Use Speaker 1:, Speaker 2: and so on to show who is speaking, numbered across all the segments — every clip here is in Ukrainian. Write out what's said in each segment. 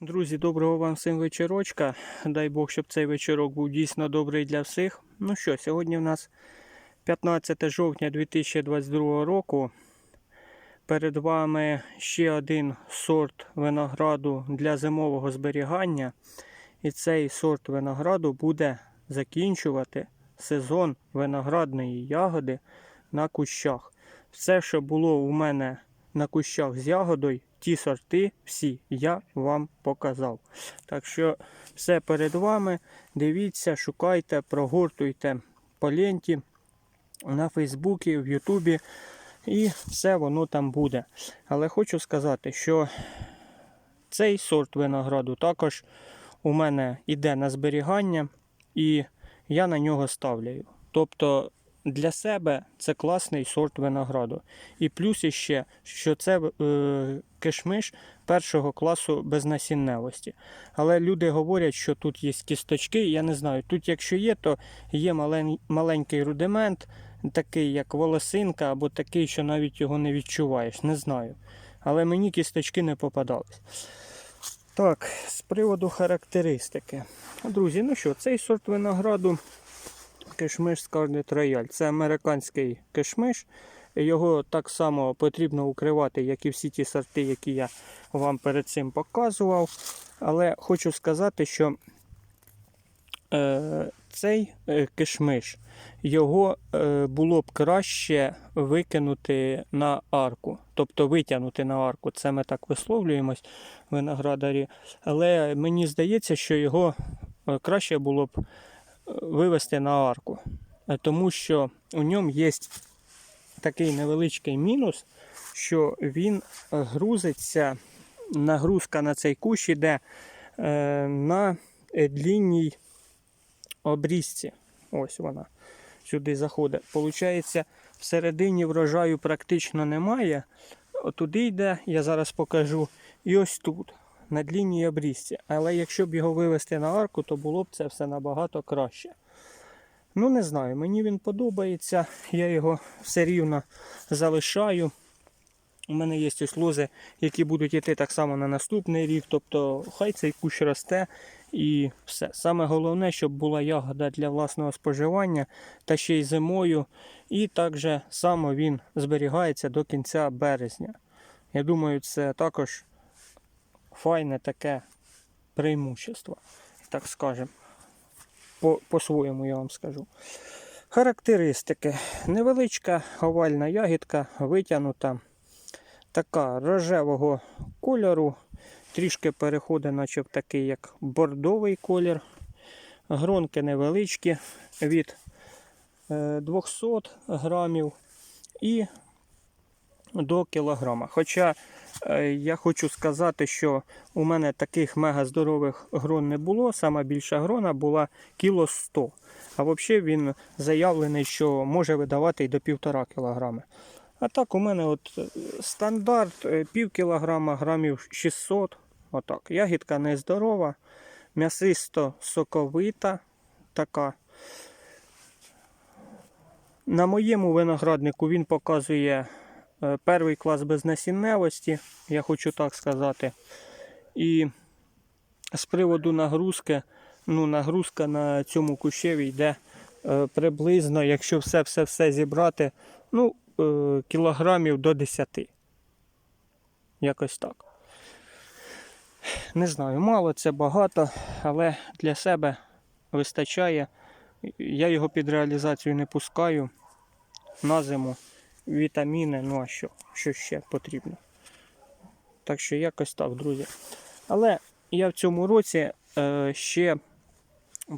Speaker 1: Друзі, доброго вам всім вечорочка. Дай Бог, щоб цей вечорок був дійсно добрий для всіх. Ну що, сьогодні в нас 15 жовтня 2022 року. Перед вами ще один сорт винограду для зимового зберігання. І цей сорт винограду буде закінчувати сезон виноградної ягоди на кущах. Все, що було у мене на кущах з ягодою, ті сорти всі я вам показав. Так що все перед вами. Дивіться, шукайте, прогортуйте по ленті на Фейсбуці, в Ютубі. І все воно там буде. Але хочу сказати, що цей сорт винограду також у мене йде на зберігання, і я на нього ставляю. Тобто для себе це класний сорт винограду. І плюс іще, що це е, кишмиш першого класу безнасінневості. Але люди говорять, що тут є кісточки. Я не знаю. Тут, якщо є, то є малень, маленький рудимент, такий як волосинка, або такий, що навіть його не відчуваєш. Не знаю. Але мені кісточки не попадались. Так, з приводу характеристики. Друзі, ну що, цей сорт винограду кишмиш Scarlet Royal. Це американський кишмиш. Його так само потрібно укривати, як і всі ті сорти, які я вам перед цим показував. Але хочу сказати, що е, цей е, кишмиш його е, було б краще викинути на арку, тобто витягнути на арку. Це ми так висловлюємось виноградарі. Але мені здається, що його е, краще було б вивести на арку, Е, тому що у ньому є такий невеличкий мінус, що він е, грузиться, нагрузка на цей кущ іде е, на длінній обрізці. Ось вона сюди заходить. Получається, всередині врожаю практично немає. Туди йде, я зараз покажу. І ось тут, на длінній обрізці. Але якщо б його вивести на арку, то було б це все набагато краще. Ну, не знаю, мені він подобається. Я його все рівно залишаю. У мене є ось лози, які будуть йти так само на наступний рік. Тобто хай цей кущ росте і все. Саме головне, щоб була ягода для власного споживання та ще й зимою. І також само він зберігається до кінця березня. Я думаю, це також файне таке преимущество, так скажемо. По- По-своєму я вам скажу. Характеристики. Невеличка овальна ягідка, витягнута, така рожевого кольору, трішки переходить, наче в такий як бордовий колір. Гронки невеличкі від е, 200 грамів і до кілограма. Хоча е, я хочу сказати, що у мене таких мега здорових грон не було. Сама більша грона була кіло 100. А взагалі він заявлений, що може видавати і до півтора кілограми. А так у мене от е, стандарт е, пів кілограма, грамів 600. Отак. Ягідка нездорова, м'ясисто соковита така. На моєму винограднику він показує е, перший клас безнасінневості, я хочу так сказати. І з приводу нагрузки, ну, нагрузка на цьому кущеві йде е, приблизно, якщо все-все-все зібрати, ну, е, кілограмів до 10. Якось так. Не знаю, мало це багато, але для себе вистачає. Я його під реалізацію не пускаю на зиму. Вітаміни, ну а що? Що ще потрібно? Так що якось так, друзі. Але я в цьому році е, ще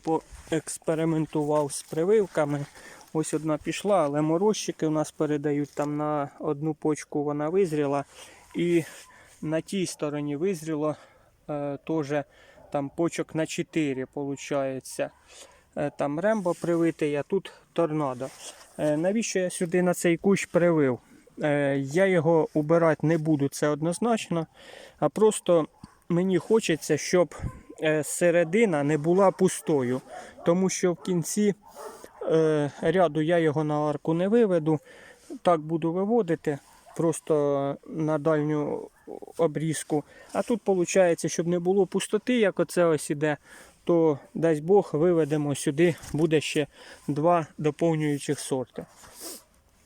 Speaker 1: поекспериментував з прививками. Ось одна пішла, але морозчики у нас передають там на одну почку вона визріла. І на тій стороні визріло е, теж там почок на 4, виходить. Е, там рембо привитий, а тут торнадо. Е, навіщо я сюди на цей кущ привив? Е, я його убирати не буду, це однозначно. А просто мені хочеться, щоб середина не була пустою. Тому що в кінці ряду я його на арку не виведу. Так буду виводити. Просто на дальню обрізку. А тут виходить, щоб не було пустоти, як оце ось іде, то дасть Бог виведемо сюди, буде ще два доповнюючих сорти.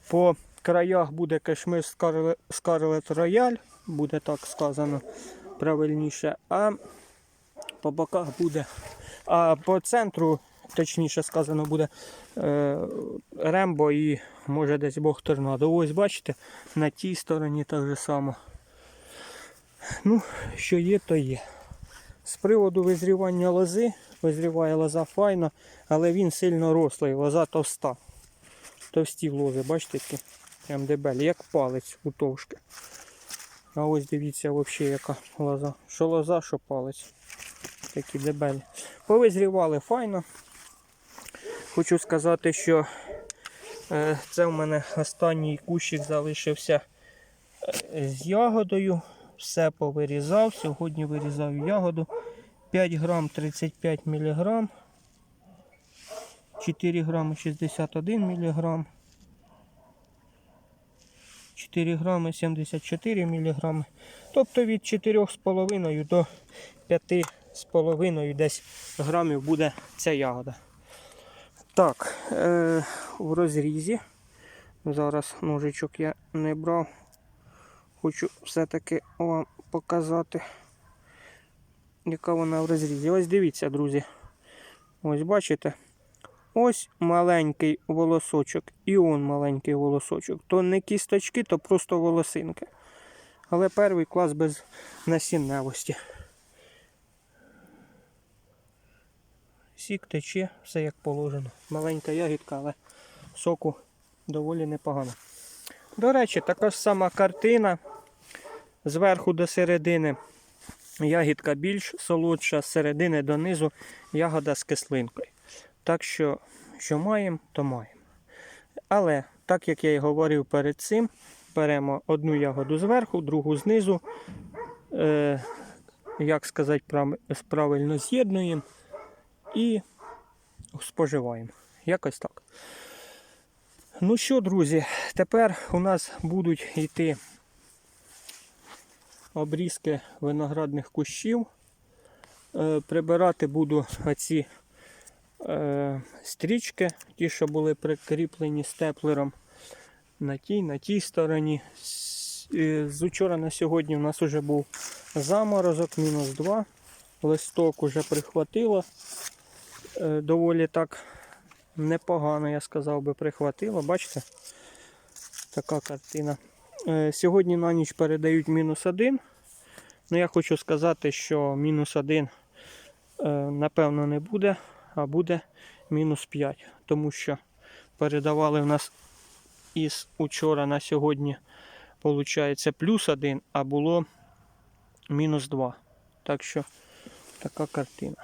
Speaker 1: По краях буде Scarlet Scarlet Royal, буде так сказано правильніше. А по боках буде. А по центру, точніше сказано, буде е, Рембо і може десь Бог торнадо. Ось бачите, на тій стороні так же само. Ну, що є, то є. З приводу визрівання лози, визріває лоза файно, але він сильно рослий, лоза товста. Товсті лози, бачите, які прям дебелі, як палець у товшки. А ось дивіться взагалі яка лоза. Що лоза, що палець. Такі дебелі. Повизрівали файно. Хочу сказати, що е, це в мене останній кущик залишився е, з ягодою. Все повирізав. Сьогодні вирізав ягоду. 5 грам 35 мг. 4 грами 61 мг. 4 грами 74 мг. Тобто від 4,5 до 5,5 десь грамів буде ця ягода. Так, е, в розрізі. Зараз ножичок я не брав. Хочу все-таки вам показати, яка вона в розрізі. Ось дивіться, друзі. Ось бачите. Ось маленький волосочок і он маленький волосочок. То не кісточки, то просто волосинки. Але перший клас без насінневості. Сік тече, все як положено. Маленька ягідка, але соку доволі непогано. До речі, така ж сама картина. Зверху до середини ягідка більш солодша, з середини донизу ягода з кислинкою. Так що, що маємо, то маємо. Але, так як я і говорив перед цим, беремо одну ягоду зверху, другу знизу. Е, як сказати прав- правильно, з'єднуємо і споживаємо. Якось так. Ну що, друзі, тепер у нас будуть йти обрізки виноградних кущів. Е, прибирати буду оці е, стрічки, ті, що були прикріплені степлером на тій, на тій стороні. З, е, учора на сьогодні у нас вже був заморозок, мінус 2. Листок уже прихватило. Доволі так непогано, я сказав би, прихватило. Бачите? Така картина. Е, Сьогодні на ніч передають мінус 1. Ну, я хочу сказати, що мінус 1 е, напевно не буде, а буде мінус 5. Тому що передавали в нас із учора на сьогодні, виходить, плюс 1, а було мінус 2. Так що така картина.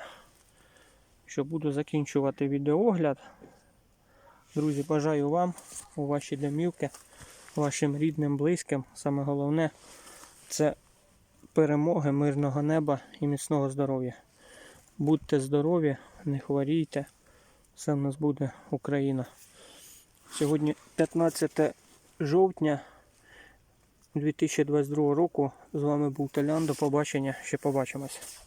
Speaker 1: Що буду закінчувати відеоогляд. Друзі, бажаю вам у ваші домівки, вашим рідним, близьким. Саме головне це перемоги, мирного неба і міцного здоров'я. Будьте здорові, не хворійте. Все в нас буде Україна. Сьогодні 15 жовтня 2022 року. З вами був Толян. До побачення. Ще побачимось.